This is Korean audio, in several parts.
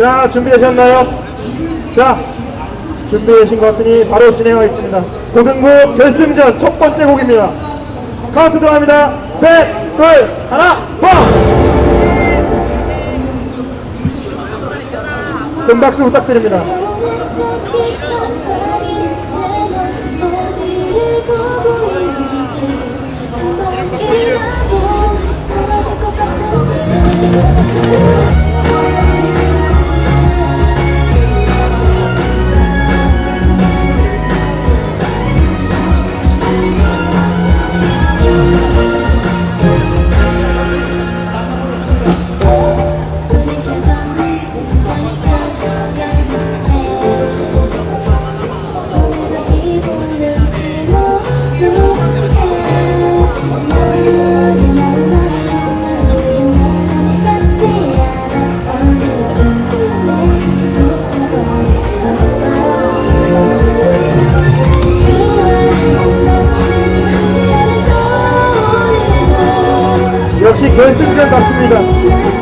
자, 준비되셨나요? 자, 준비되신 것 같으니 바로 진행하겠습니다. 고등부 결승전 첫 번째 곡입니다. 카운트 들어갑니다. 셋, 둘, 하나, 뻥! 큰 박수 부탁드립니다. 결승전 같습니다.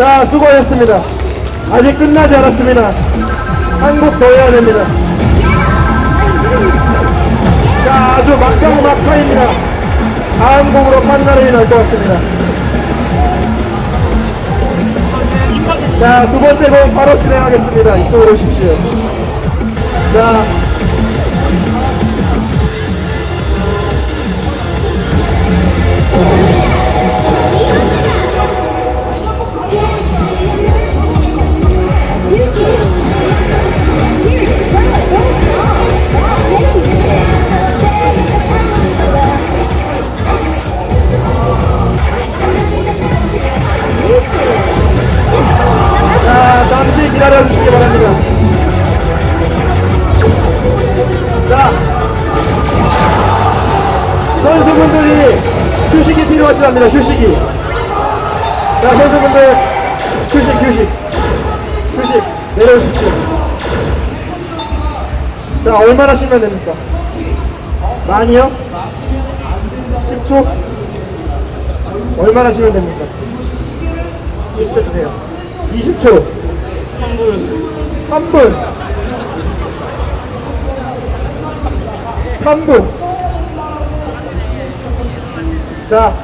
자, 수고하셨습니다. 아직 끝나지 않았습니다. 한곡더 해야 됩니다. 자, 아주 막상 막하입니다. 다음 곡으로 판단이 날 것 같습니다. 자, 두 번째 곡 바로 진행하겠습니다. 이쪽으로 오십시오. 자, 자, 선수분들이 휴식이 필요하시답니다. 휴식이. 자, 선수분들 휴식, 휴식, 휴식 내려오십시오. 자, 얼마나 쉬면 됩니까? 많이요? 10초? 얼마나 쉬면 됩니까? 20초 주세요. 20초. 3분. 3분. 3분. 자,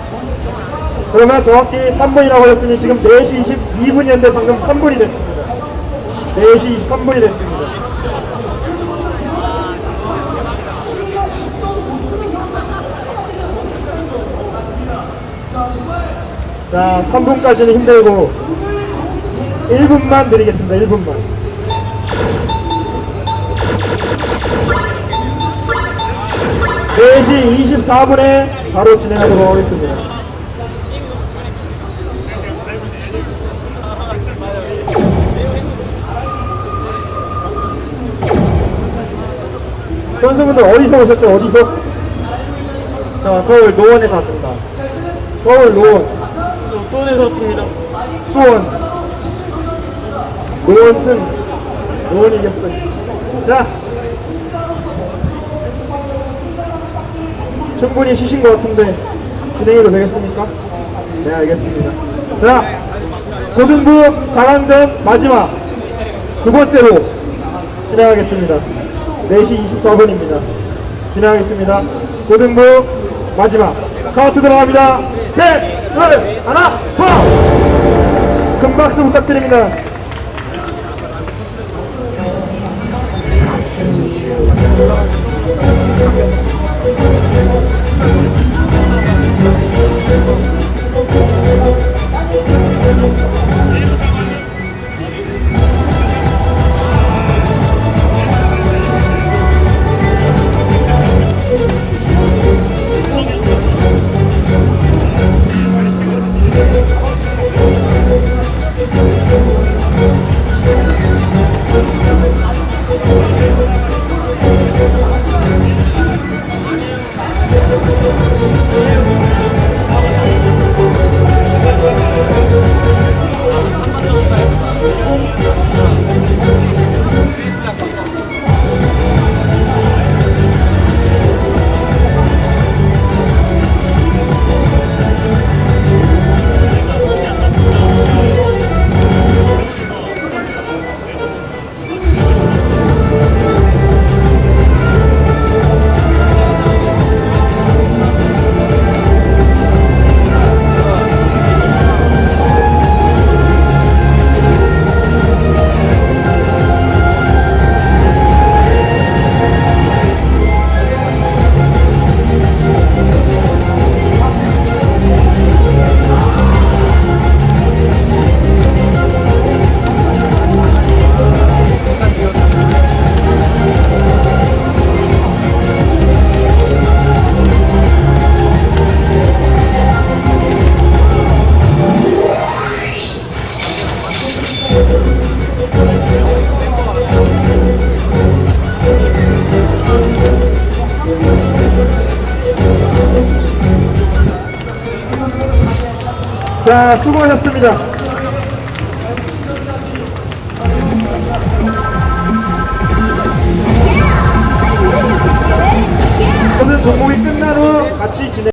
그러면 정확히 3분이라고 하셨으니 지금 4시 22분이었는데 방금 3분이 됐습니다. 4시 23분이 됐습니다. 자, 3분까지는 힘들고 1분만 드리겠습니다. 1분만. 네시 24분에 바로 진행하도록 하겠습니다. 선수분들 어디서 오셨죠? 어디서? 저 서울 노원에서 왔습니다. 서울 노원. 수원에서 왔습니다. 수원 노원승 노원이 이겼어 자 충분히 쉬신 것 같은데 진행해도 되겠습니까? 네 알겠습니다 자 고등부 4강전 마지막 두 번째로 진행하겠습니다 4시 24분입니다 진행하겠습니다 고등부 마지막 카운트 들어갑니다 셋, 둘, 하나, 펑! 큰 박수 부탁드립니다. 자, 수고하셨습니다. 모든 종목이 끝난 후 같이 진행.